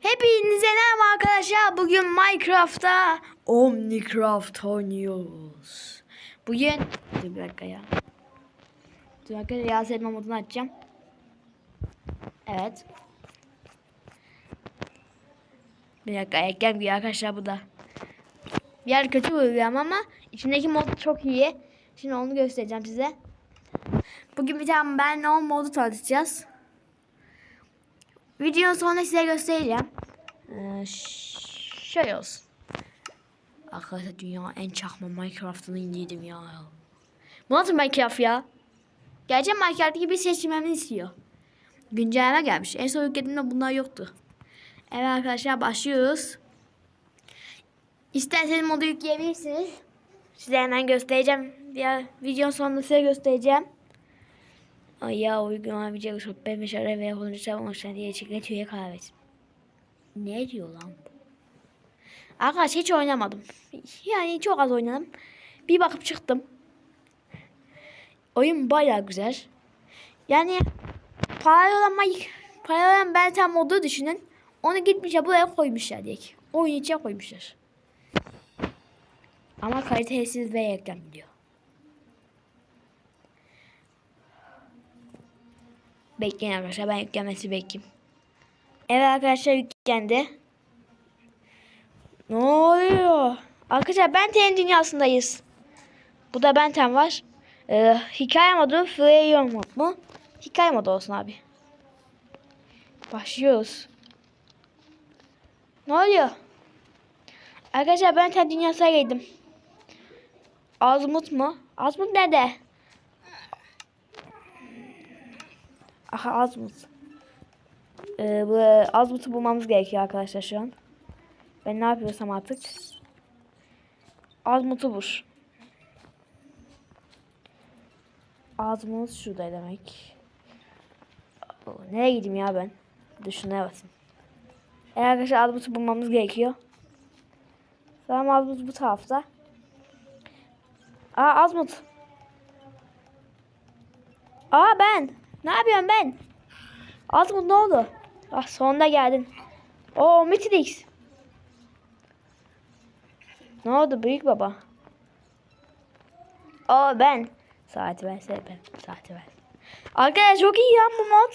Hepinize merhaba arkadaşlar. Bugün Minecraft'ta Omnicraft oynuyoruz. Bugün... Dur bir dakika ya. Dur dakika Riyaz etme modunu açacağım. Evet. Bir dakika ekran gibi arkadaşlar bu da. Bir yer kötü uygulayan ama içindeki mod çok iyi. Şimdi onu göstereceğim size. Bugün bir tane ben o modu tanıtacağız. Videonun sonunda size göstereceğim. Ee, ş- şöyle olsun. Arkadaşlar dünya en çakma Minecraft'ını indirdim ya. Bu nasıl Minecraft ya? Gerçek Minecraft gibi seçmemi istiyor. Güncelleme gelmiş. En son yüklediğimde bunlar yoktu. Evet arkadaşlar başlıyoruz. İsterseniz modu yükleyebilirsiniz. Size hemen göstereceğim. Ya videonun sonunda size göstereceğim. Ya bir çalışıp ben meşale ve konuşacağım oluşan diye çikolata kahvesi. Ne diyor lan bu? Arkadaş hiç oynamadım. Yani çok az oynadım. Bir bakıp çıktım. Oyun baya güzel. Yani paralama paralama ben tam modu düşünün. Onu gitmişler buraya koymuşlar diye. Oyun içine koymuşlar. Ama kalitesiz ve reklam diyor. Bekleyin arkadaşlar ben yüklenmesi bekleyeyim. Evet arkadaşlar yüklendi. Ne oluyor? Arkadaşlar Benten dünyasındayız. Bu da Benten var. Ee, hikaye modu Freyon mod mu? Hikaye modu olsun abi. Başlıyoruz. Ne oluyor? Arkadaşlar Benten dünyasına geldim. Azmut mu? Azmut nerede? Aha Azmut. Ee, bu Azmut'u bulmamız gerekiyor arkadaşlar şu an. Ben ne yapıyorsam artık. Azmut'u bul. Azmut şurada demek. Nereye gideyim ya ben? Düşüne basayım. Evet arkadaşlar Azmut'u bulmamız gerekiyor. Tamam Azmut bu tarafta. Aa Azmut. Aa ben. Ne yapıyorum ben? Azmut ne oldu? Ah sonunda geldin. Oo Mitrix. Ne oldu büyük baba? Aa ben. Saati versene ben. Saati ver. Arkadaşlar çok iyi ya bu mod.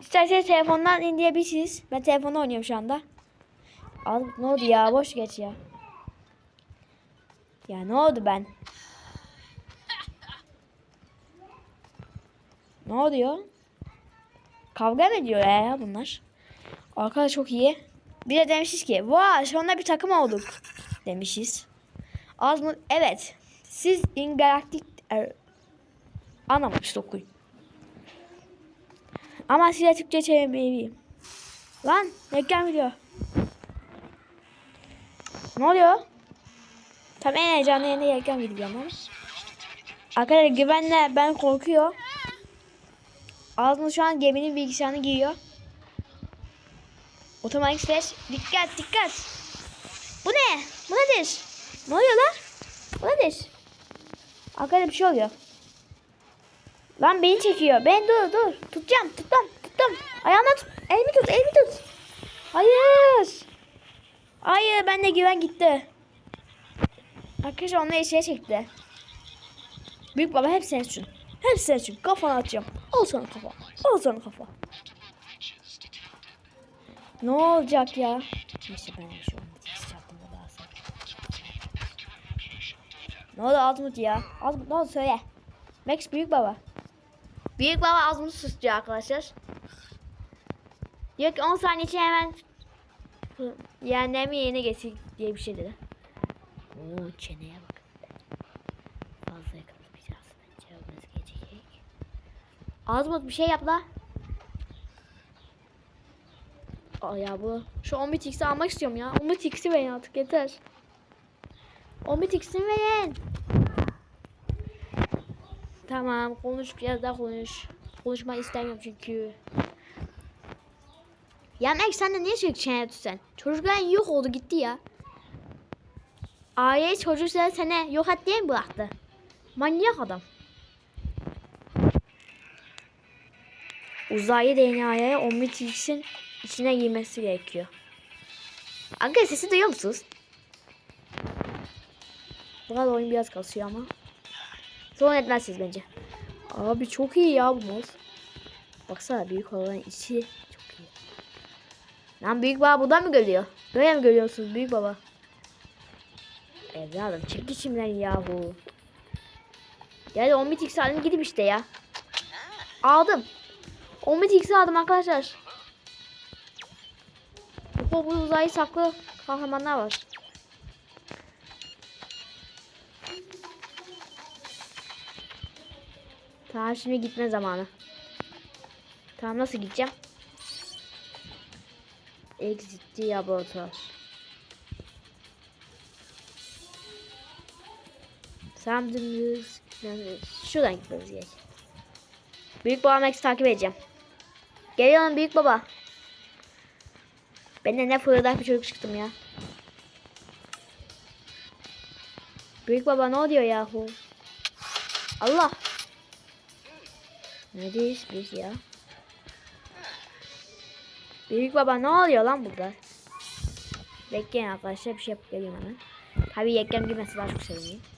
İsterseniz telefondan indirebilirsiniz. Ben telefonda oynuyorum şu anda. Azmut ne oldu ya? Boş geç ya. Ya ne oldu ben? Ne oluyor? Kavga mı ediyor ya bunlar? Arkadaş çok iyi. Bir de demişiz ki vay sonunda bir takım olduk demişiz. Az mı? Evet. Siz Ingalaktik er, anlamamış okuyun. Ama size Türkçe çevirmeliyim. Lan reklam video. Ne oluyor? Tam en heyecanlı yerine reklam video ama. Arkadaşlar güvenle ben korkuyor. Ağzını şu an geminin bilgisayarını giyiyor. Otomatik flash. Dikkat dikkat. Bu ne? Bu nedir? Ne oluyor lan? Bu nedir? Arkada bir şey oluyor. Lan beni çekiyor. Ben dur dur. Tutacağım. Tuttum. Tuttum. Ayağımla tut. Elimi tut. Elimi tut. Hayır. Hayır. Ben de güven gitti. Arkadaşlar onu eşeğe çekti. Büyük baba hep senin için. Hep senin için. Kafana atacağım. Al sana kafa. Al sana kafa. Ne olacak ya? Neyse ben de şu an. Ne oldu Azmut ya? Azmut ne oldu söyle. Max büyük baba. Büyük baba Azmut susturuyor arkadaşlar. Ki 10 saniye için hemen yeğenlerimi yerine getir diye bir şey dedi. Oo çeneye bak. Azmut bir şey yap la. Aa ya bu. Şu 11 x'i almak istiyorum ya. 11 x'i verin artık yeter. 11 x'ini verin. Tamam konuş biraz daha konuş. Konuşmak istemiyorum çünkü. Ya Max sen de niye sürekli çene tutsan? Çocukların yok oldu gitti ya. Aile çocukları seni yok et diye mi bıraktı? Manyak adam. Uzaylı DNA'ya 11 x'in içine girmesi gerekiyor. Arkadaşlar sesi duyuyor musunuz? Bu arada oyun biraz kasıyor ama. Sorun etmezsiniz bence. Abi çok iyi ya bu mouse. Baksana büyük olan içi çok iyi. Lan büyük baba buradan mı görüyor? Böyle mi görüyorsunuz büyük baba? Evladım çık içimden yahu. Yani 10 bit x aldım gidip işte ya. Aldım. 10 bit x aldım arkadaşlar. Bu, uzaylı saklı kahramanlar var. Tamam şimdi gitme zamanı. Tamam nasıl gideceğim? Exit laboratuvar. Sam dümdüz. Şuradan gitmemiz gerek. Büyük babam takip edeceğim. Geliyorum büyük baba. Ben de ne fırıldak bir çocuk çıktım ya. Büyük baba ne oluyor yahu? Allah. Neredeyiz biz ya? Büyük baba ne oluyor lan burada? Bekleyin arkadaşlar bir şey yapıp geleyim hemen. Tabii yekken girmesi daha çok sevinirim.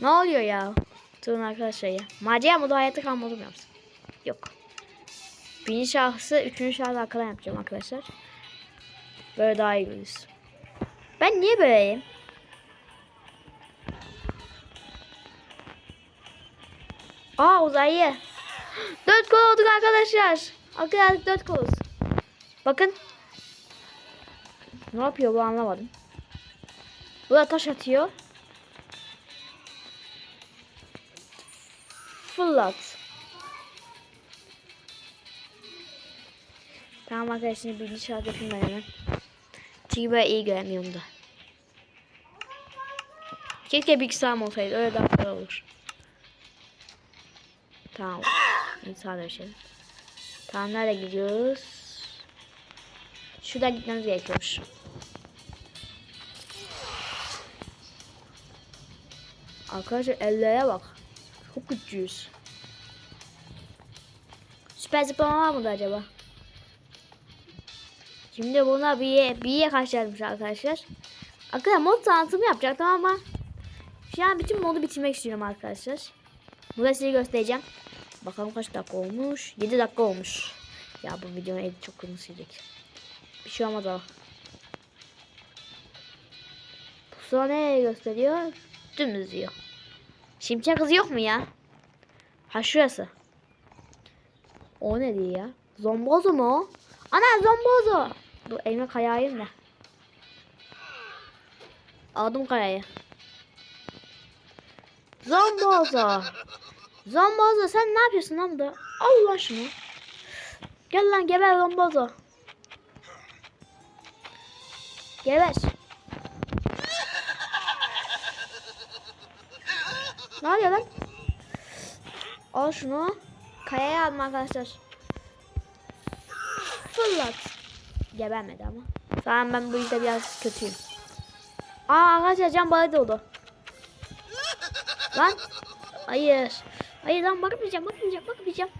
Ne oluyor ya? Durun arkadaşlar ya. Macera modu hayatta kalmadı mı yapsın? Yok. Birinci şahsı, üçüncü şahsı arkadan yapacağım arkadaşlar. Böyle daha iyi görürüz. Ben niye böyleyim? Aa uzaylı. Dört kol olduk arkadaşlar. Arkadaşlar dört koluz. Bakın. Ne yapıyor bu anlamadım. Bu da taş atıyor. Fırlat. Tamam arkadaşlar birinci şart yapayım ben hemen. Çünkü ben iyi göremiyorum da. Keşke bilgisayarım olsaydı öyle daha kolay olur. Tamam. İnsana bir şey. Tamam nereye gidiyoruz? Şuradan gitmemiz gerekiyormuş. Arkadaşlar ellere bak. Çok güçlüyüz. Süper zıplama var mıdır acaba? Şimdi buna bir bir kaçarmış arkadaşlar. Arkadaşlar mod tanıtımı yapacaktım ama şu an bütün modu bitirmek istiyorum arkadaşlar. Burada size göstereceğim. Bakalım kaç dakika olmuş. 7 dakika olmuş. Ya bu videonun edit çok uzun sürecek. Bir şey olmaz ama. Pusula nereye gösteriyor? Dümdüz diyor. Şimşek hızı yok mu ya? Ha şurası. O ne diyor ya? Zombozo mu? Ana zombozo. Dur elime kayayım da. Aldım kayayı. Zombozo. Zombozo sen ne yapıyorsun lan burada? Allah şunu. Gel lan geber Zombozo. Geber. Ne oluyor lan? Al şunu. Kayaya aldım arkadaşlar. Fırlat. Gebermedi ama. Tamam ben bu yüzden biraz kötüyüm. Aa arkadaşlar can balığı doldu. Lan. Hayır. Hayır lan bakmayacağım bakmayacağım bakmayacağım.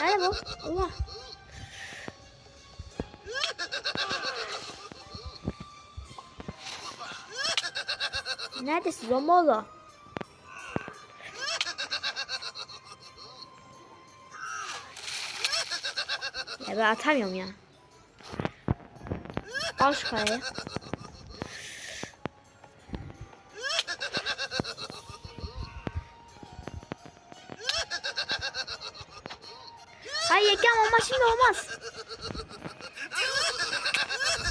Nerede bu? Allah. Neredesin Romola? Ya ben atamıyorum ya. Al şu kayayı. Hayır Ekrem olmaz şimdi olmaz.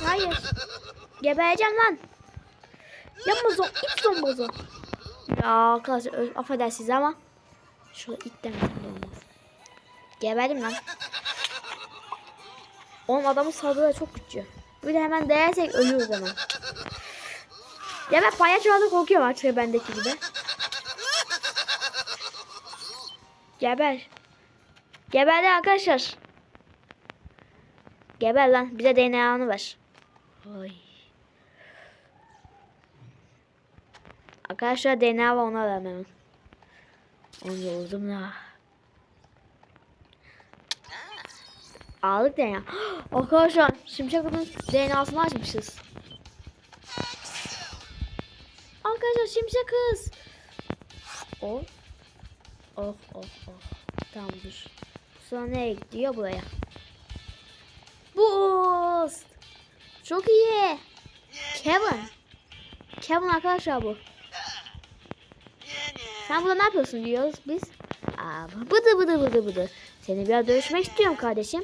Hayır. Gebereceğim lan. Zon, it zombozu. Ya arkadaşlar affedersiniz ama şurada it demesem de olmaz. Geberdim lan. Oğlum adamın saldırıları çok güçlü. Bir de hemen değersek ölüyoruz hemen. Ya ben palyaçolardan korkuyorum artık bendeki gibi. Geber. Geberdi arkadaşlar. Geber lan. Bize DNA'nı ver. Ay. Arkadaşlar DNA var ona alalım. Onu yoldum da. Aldık DNA. Arkadaşlar Şimşek Kız'ın DNA'sını açmışız. Arkadaşlar Şimşek Kız. Oh. Oh oh oh. Tamam dur. Sonra nereye gidiyor buraya? Boost. Çok iyi. Kevin. Kevin arkadaşlar bu. Sen burada ne yapıyorsun diyoruz biz. Aa, bıdı bıdı bıdı bıdı. Seni biraz dövüşmek istiyorum kardeşim.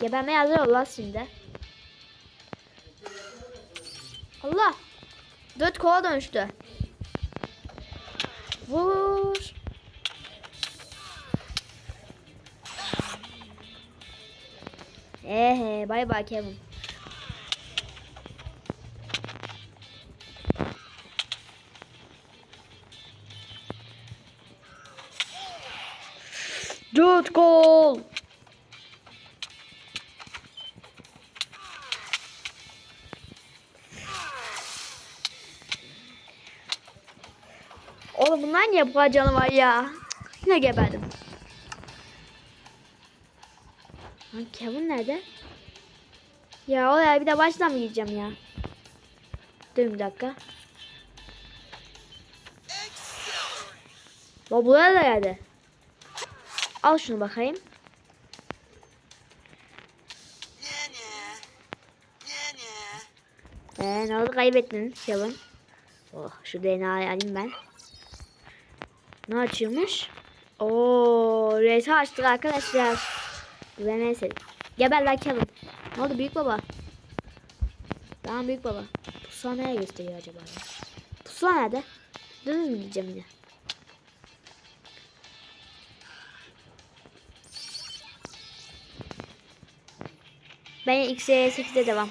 Gebermeye hazır ol lan şimdi. Allah. Dört kola dönüştü. Vur. Ehe bay bay Kevin. Dört gol. Oğlum bunlar niye bu kadar canı var ya? Yine geberdim. Lan Kevin nerede? Ya oraya bir de baştan mı gideceğim ya? Dur bir dakika. O buraya da geldi. Al şunu bakayım. Ee, ne oldu kaybettin Kevin? Oh, şu DNA'yı alayım ben. Ne açıyormuş? Oo, reyse açtık arkadaşlar. Ve neyse. Geber lan Kevin. Ne oldu büyük baba? Tamam büyük baba. Pusula nereye gösteriyor acaba? Pusula nerede? Dönüz mü gideceğim yine? Ben X8'de devam.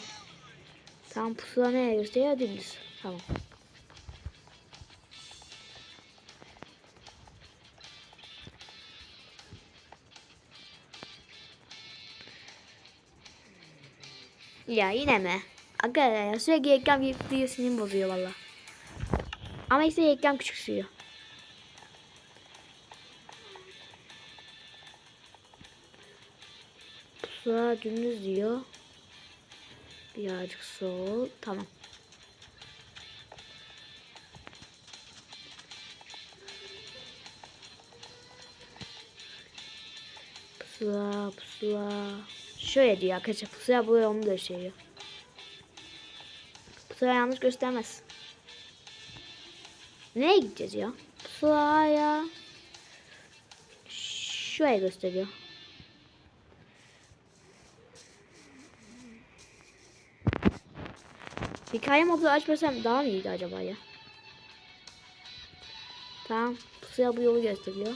Tamam pusula nereye gösteriyor? Dümdüz. Tamam. Ya yine mi? Aga ya sürekli reklam gidiyor sinirim bozuyor valla. Ama işte reklam küçük sürüyor. Pusula dümdüz diyor. Birazcık sol. Tamam. Pusula, pusula. Şöyle diyor arkadaşlar. Pusula buraya onu gösteriyor. Pusula yanlış göstermez. Nereye gideceğiz ya? Pusula ya. Şuraya gösteriyor. Hikaye modu açmasam daha mı iyiydi acaba ya? Tamam. Pusuya bu yolu gösteriyor.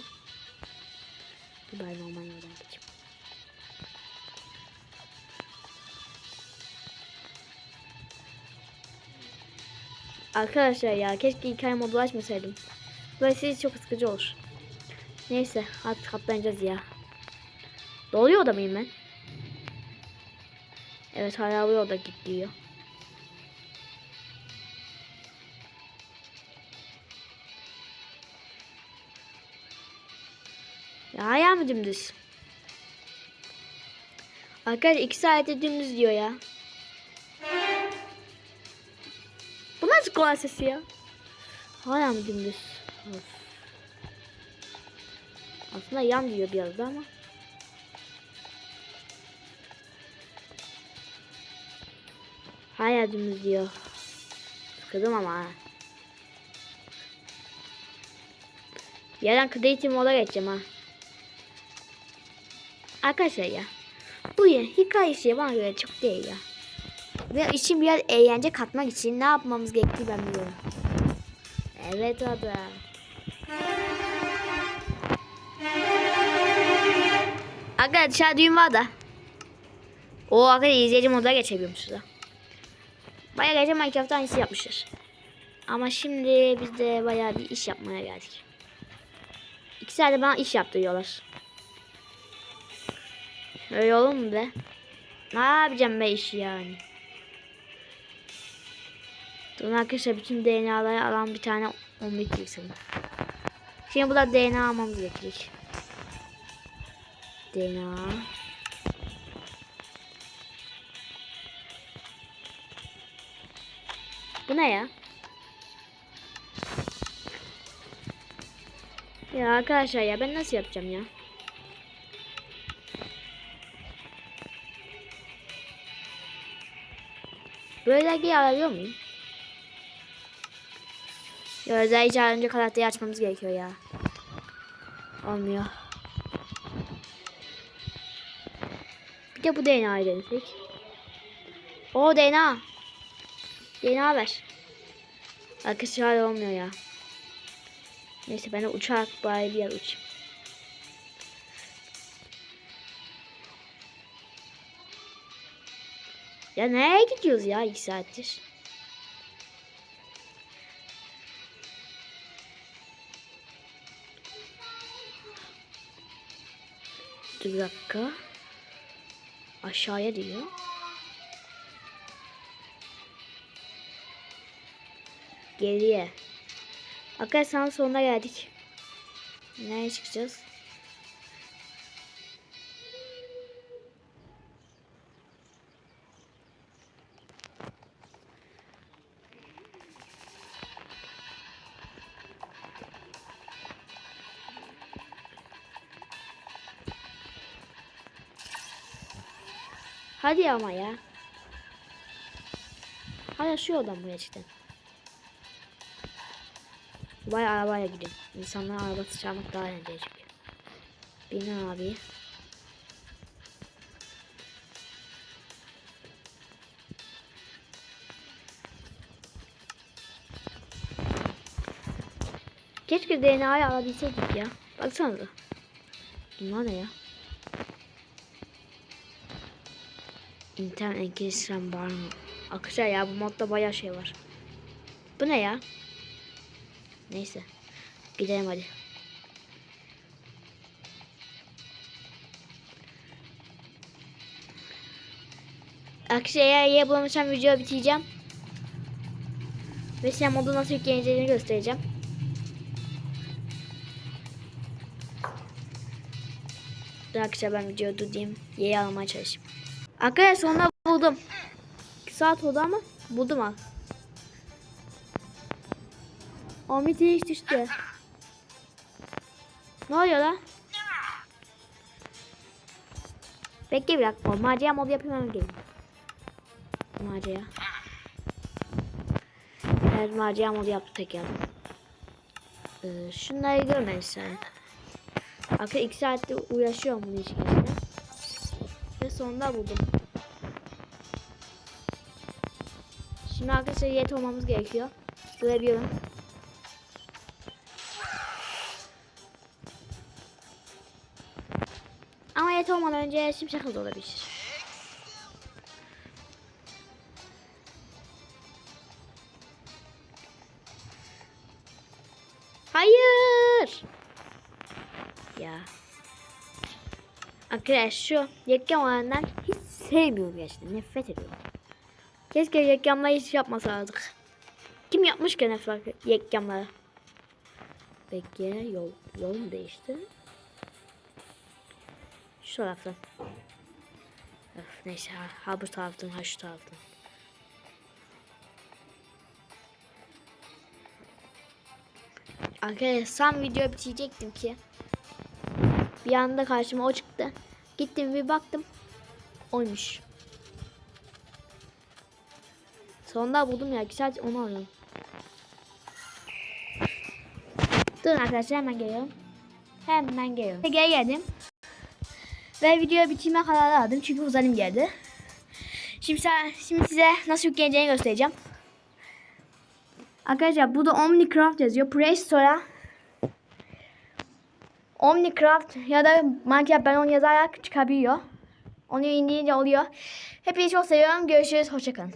Bir ben normal yoldan geçeyim. Arkadaşlar ya keşke hikaye modu açmasaydım. Siz çok sıkıcı olur. Neyse artık katlanacağız ya. Doluyor da mıyım ben? Evet hala bu yolda gidiyor. Ya ayağı mı dümdüz? Arkadaşlar iki saate dümdüz diyor ya. Bu nasıl kolay sesi ya? Hala mı dümdüz? Of. Aslında yan diyor biraz da ama. Hala diyor. Sıkıldım ama. Yarın creative moda geçeceğim ha. Arkadaşlar ya. Bu ya hikayesi bana göre çok değil ya. Ve için biraz eğlence katmak için ne yapmamız gerektiği ben biliyorum. Evet abi. Arkadaşlar dışarı düğün var da. O arkadaşlar izleyici moda geçebiliyormuşuz da. Bayağı gece Minecraft'ta aynısı yapmışlar. Ama şimdi biz de bayağı bir iş yapmaya geldik. İki saate bana iş yaptırıyorlar. Öyle olur mu be? Ne yapacağım be işi yani? Durun arkadaşlar bütün DNA'ları alan bir tane 11 sanırım. Şimdi burada DNA almamız gerekecek. DNA. Bu ne ya? Ya arkadaşlar ya ben nasıl yapacağım ya? Dergiyi alabiliyor muyum? Özel çağırınca karakteri açmamız gerekiyor ya. Olmuyor. Bir de bu DNA'yı denesek. O DNA. DNA ver. Arkadaşlar olmuyor ya. Neyse ben de uçak bari bir yer uçayım. Ya nereye gidiyoruz ya iki saattir? Dur bir dakika. Aşağıya diyor. Geriye. Arkadaşlar sonuna geldik. Nereye çıkacağız? Hadi ama ya. Hala şu yoldan buraya çıktın. Vay arabaya gidiyorum. İnsanlar arabası çalmak daha eğlenceli çünkü. Bin abi. Keşke DNA'yı alabilseydik ya. Baksanıza. Bunlar ne ya? İnternet enkazisyon var mı? Arkadaşlar ya bu modda bayağı şey var. Bu ne ya? Neyse. Gidelim hadi. Arkadaşlar eğer yer bulamazsam videoyu bitireceğim. Ve size modu nasıl yükleneceğini göstereceğim. Arkadaşlar ben videoyu durdurayım. Yeri almaya çalışayım. Arkadaşlar sonunda buldum. 2 saat oldu ama buldum ha. Ahmet hiç düştü. Ne oluyor lan? Bekle bir dakika. Macera modu yapayım hemen gelin. Macera. Evet macera modu yaptı tekrar. Ee, şunları görmeyin sen. Arkadaşlar 2 saatte uğraşıyorum bunun için. Ve sonunda buldum. Şimdi arkadaşlar yet olmamız gerekiyor. Görebiliyorum. Ama yet olmadan önce şimşek hızı olabilir. Hayır. Ya. Arkadaşlar şu reklam olanından hiç sevmiyorum gerçekten. Nefret ediyorum. Keşke reklamları hiç yapmasaydık. Kim yapmış ki nefret reklamları? Bekle yol, yol mu değişti? Şu taraftan. Öf, neyse ha, ha bu taraftan ha şu taraftan. Arkadaşlar video bitecektim ki. Bir anda karşıma o çıktı. Gittim bir baktım. Oymuş. Sonunda buldum ya. 2 saat onu arıyorum. Durun arkadaşlar hemen geliyorum. Hemen geliyorum. Geri geldim. Ve videoyu bitirme kararı aldım. Çünkü uzanim geldi. Şimdi, şimdi size nasıl yükleneceğini göstereceğim. Arkadaşlar burada Omnicraft yazıyor. Play Store'a Omnicraft ya da Minecraft ben onu yazarak çıkabiliyor. Onu indirince oluyor. Hepinizi çok seviyorum. Görüşürüz. Hoşçakalın.